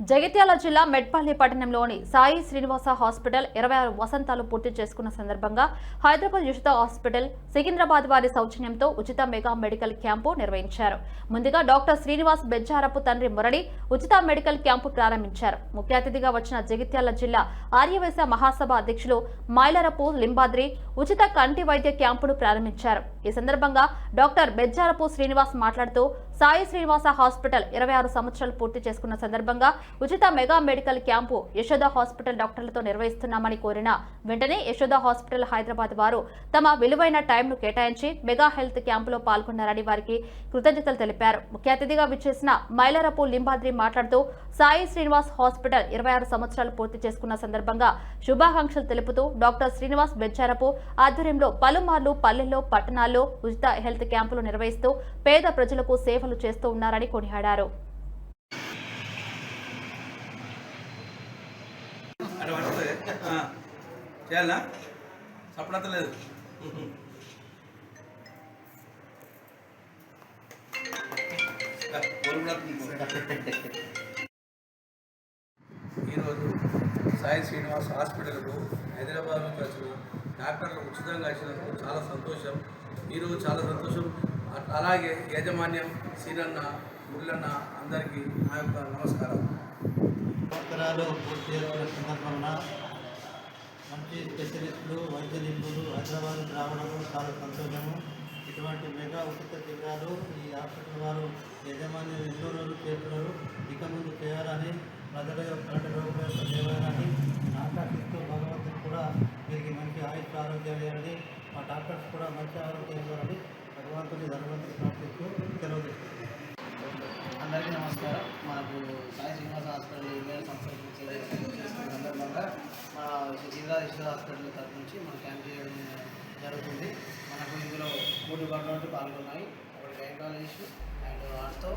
జగిత్యాల జిల్లా మెట్పల్లి పట్టణంలోని సాయి శ్రీనివాస హాస్పిటల్ ఇరవై ఆరు వసంతాలు పూర్తి చేసుకున్న సందర్భంగా హైదరాబాద్ ఉచిత హాస్పిటల్ సికింద్రాబాద్ వారి సౌజన్యంతో ఉచిత మెగా మెడికల్ క్యాంపు నిర్వహించారు. ముందుగా డాక్టర్ శ్రీనివాస్ బెజ్జారపు తండ్రి మురళి ఉచిత మెడికల్ క్యాంపు ప్రారంభించారు. ముఖ్య అతిథిగా వచ్చిన జగిత్యాల జిల్లా ఆర్యవేశ మహాసభ అధ్యక్షులు మైలరపు లింబాద్రి ఉచిత కంటి వైద్య క్యాంపును ప్రారంభించారు. ఈ సందర్భంగా డాక్టర్ బెజ్జారపు శ్రీనివాస్ మాట్లాడుతూ సాయి శ్రీనివాస హాస్పిటల్ ఇరవై ఆరు సంవత్సరాలు పూర్తి చేసుకున్న సందర్భంగా ఉచిత mega medical camp Yashoda hospital డాక్టర్లతో నిర్వహిస్తున్నామని కోరిన వెంటనే యశోద హాస్పిటల్ హైదరాబాద్ వారు తమ విలువైన టైంను కేటాయించి మెగా హెల్త్ క్యాంపులో పాల్గొన్నారని వారికి కృతజ్ఞతలు తెలిపారు. ముఖ్య అతిథిగా విచ్చేసిన మైలరపు లింబాద్రి మాట్లాడుతూ సాయి శ్రీనివాస్ హాస్పిటల్ ఇరవై ఆరు సంవత్సరాలు పూర్తి చేసుకున్న సందర్భంగా శుభాకాంక్షలు తెలుపుతూ డాక్టర్ శ్రీనివాస్ బెజ్జారపు ఆధ్వర్యంలో పలుమార్లు పల్లెల్లో పట్టణాల్లో జిల్లాలో ఉచిత హెల్త్ క్యాంపులు నిర్వహిస్తూ పేద ప్రజలకు సేవలు చేస్తూ ఉన్నారని కొనియాడారు. ఈరోజు సాయి శ్రీనివాస్ హాస్పిటల్కు హైదరాబాద్ నుంచి వచ్చిన డాక్టర్లు ఉచితంగా ఇచ్చినందుకు చాలా సంతోషం. మీరు చాలా సంతోషం. అలాగే యాజమాన్యం సీనన్న ముళ్ళన్న అందరికీ నా యొక్క నమస్కారం. సంవత్సరాలు పూర్తి చేసుకున్న సందర్భంగా మంచి స్పెషలిస్టులు వైద్య నిపుణులు హైదరాబాద్ రావడం చాలా సంతోషము. ఇటువంటి మెగా ఉచిత శిబిరాలు ఈ హాస్పిటల్ వారు యజమాని ఎన్నో రోజులు చేస్తున్నారు. ఇక ముందు చేయాలని ప్రజల యొక్క కంటి యొక్క సేవలని ఆకాశిస్తూ భగవంతుడు కూడా వీరికి మంచి తెలియజేయండి మా డాక్టర్స్ కూడా మంచి ఆరోగ్యం ఇవ్వాలని భగవంతుని ధనవంతుని ప్రార్థిస్తూ తెలియజేస్తుంది అందరికీ నమస్కారం. మనకు సాయి శ్రీనివాస హాస్పిటల్ ఇరవై సంవత్సరాల సందర్భంగా మా జిల్లా ఇష్ట హాస్పిటల్ తరఫు నుంచి మన క్యాంప్ చేయడం జరుగుతుంది. మనకు ఇందులో మూడు డిపార్ట్మెంట్లు పాల్గొన్నాయి. ఒకటి గైనకాలజిస్ట్ అండ్ ఆర్థో